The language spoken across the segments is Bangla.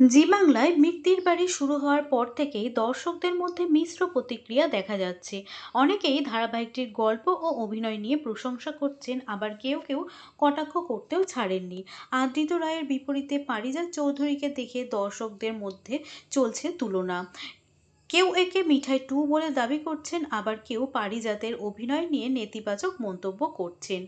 জি বাংলায় মৃত্যুর বাড়ি শুরু হওয়ার পর থেকেই দর্শকদের মধ্যে মিশ্র প্রতিক্রিয়া দেখা যাচ্ছে। অনেকেই ধারাবাহিকটির গল্প ও অভিনয় নিয়ে প্রশংসা করছেন, আবার কেউ কেউ কটাক্ষ করতেও ছাড়েননি। আদৃত রায়ের বিপরীতে পারিজাত চৌধুরীকে দেখে দর্শকদের মধ্যে চলছে তুলনা। কেউ একে মিঠাই টু বলে দাবি করছেন, আবার কেউ পারিজাতের অভিনয় নিয়ে নেতিবাচক মন্তব্য করছেন।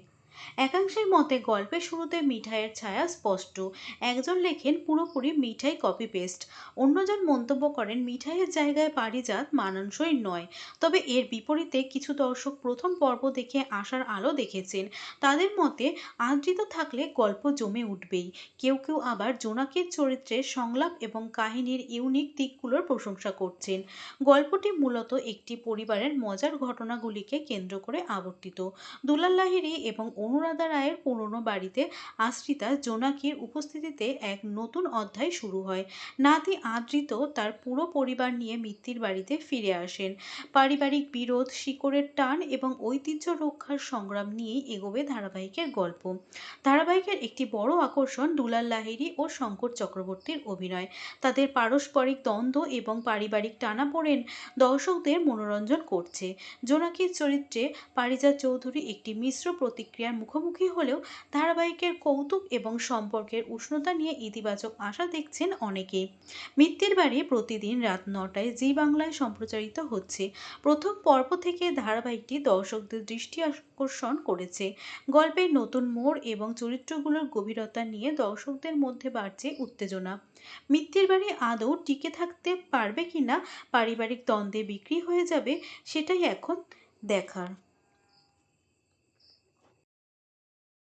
একাংশের মতে গল্পের শুরুতে মিঠাইয়ের ছায়া স্পষ্ট। একজন লেখেন, পুরোপুরি মিঠাই কপি পেস্ট অন্যজন মন্তব্য করেন, মিঠাইয়ের জায়গায় পারিজাত মানানসই নয়। তবে এর বিপরীতে কিছু দর্শক প্রথম পর্ব দেখে আসার আলো দেখেছেন। তাদের মতে, আদৃত থাকলে গল্প জমে উঠবেই। কেউ কেউ আবার জোনাকির চরিত্রের সংলাপ এবং কাহিনীর ইউনিক দিকগুলোর প্রশংসা করছেন। গল্পটি মূলত একটি পরিবারের মজার ঘটনাগুলিকে কেন্দ্র করে আবর্তিত। দুলাল এবং অনুরাধা রায়ের পুরনো বাড়িতে আশ্রিতা জোনাকির উপস্থিতিতে এক নতুন অধ্যায় শুরু হয়। নাতি আদৃত তার পুরো পরিবার নিয়ে মিত্তির বাড়িতে ফিরে আসেন। পারিবারিক বিরোধ, শিকড়ের টান এবং ঐতিহ্য রক্ষার সংগ্রাম নিয়েই এগোবে ধারাবাহিকের গল্প। ধারাবাহিকের একটি বড় আকর্ষণ দুলাল লাহিড়ী ও শঙ্কর চক্রবর্তীর অভিনয়। তাদের পারস্পরিক দ্বন্দ্ব এবং পারিবারিক টানাপোড়েন দর্শকদের মনোরঞ্জন করছে। জোনাকির চরিত্রে পারিজাত চৌধুরী একটি মিশ্র প্রতিক্রিয়ার মুখোমুখি হলেও ধারাবাহিকের কৌতুক এবং সম্পর্কের উষ্ণতা নিয়ে ইতিবাচক আশা দেখছেন অনেকেই। মিত্তির বাড়ি প্রতিদিন রাত নটায় জি বাংলায় সম্প্রচারিত হচ্ছে। প্রথম পর্ব থেকে ধারাবাহিকটি দর্শকদের দৃষ্টি আকর্ষণ করেছে। গল্পের নতুন মোড় এবং চরিত্রগুলোর গভীরতা নিয়ে দর্শকদের মধ্যে বাড়ছে উত্তেজনা। মিত্তির বাড়ি আদৌ টিকে থাকতে পারবে কিনা, পারিবারিক দ্বন্দ্বে বিক্রি হয়ে যাবে, সেটাই এখন দেখার।